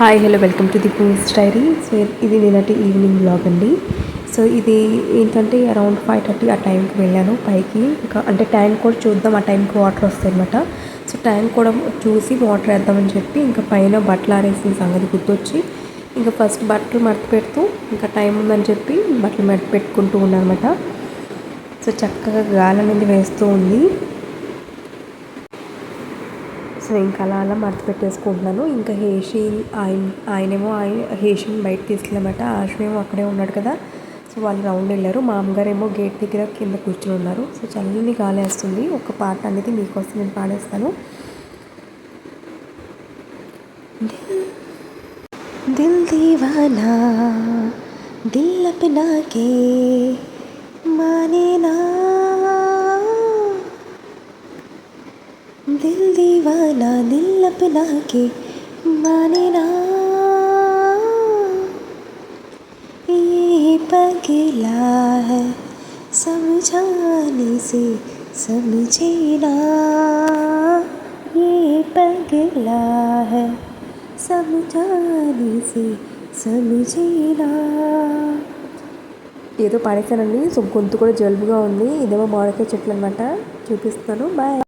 Hi hello welcome to the Poos diary so ఇది నిన్నటి evening blog అండి. So ఇది ఏంటంటే అరౌండ్ ఫైవ్ థర్టీ ఆ టైంకి వెళ్ళాను పైకి. ఇంకా అంటే ట్యాంక్ కూడా చూద్దాం ఆ టైంకి వాటర్ వస్తాయి అనమాట సో ట్యాంక్ కూడా చూసి వాటర్ వేద్దామని చెప్పి ఇంకా పైన బట్టలు ఆరేసిన సంగతి గుర్తొచ్చి ఇంకా ఫస్ట్ బట్టలు మడత పెడుతూ ఇంకా టైం ఉందని చెప్పి బట్టలు మడత పెట్టుకుంటూ ఉన్నాను అనమాట సో చక్కగా గాలి అనేది వేస్తూ ఉంది. సో ఇంకా అలా అలా మడత పెట్టేసుకుంటున్నాను. ఇంకా హేషి ఆయన ఆయనేమో ఆయన హేషిని బయట తీసుకెళ్ళమాట. ఆశ్వేమో అక్కడే ఉన్నాడు కదా. సో వాళ్ళు రౌండ్ వెళ్ళారు. మా అమ్మగారేమో గేట్ దగ్గర కింద కూర్చొని ఉన్నారు. సో చల్లని గాలి వేస్తుంది. ఒక పాట అనేది మీకోసం నేను పాడేస్తాను. దిల్ దీవానా దిల్ అప్నా के दिल दीवाना दिल अपना के माने ना ये पगला है समझाने से समझे ना ये पगला है समझाने से समझे ना ఏదో పాడేశానండి సో గొంతు కూడా జలుబుగా ఉంది ఇదేమో మామిడికాయ చెట్లు అనమాట చూపిస్తాను బాయ్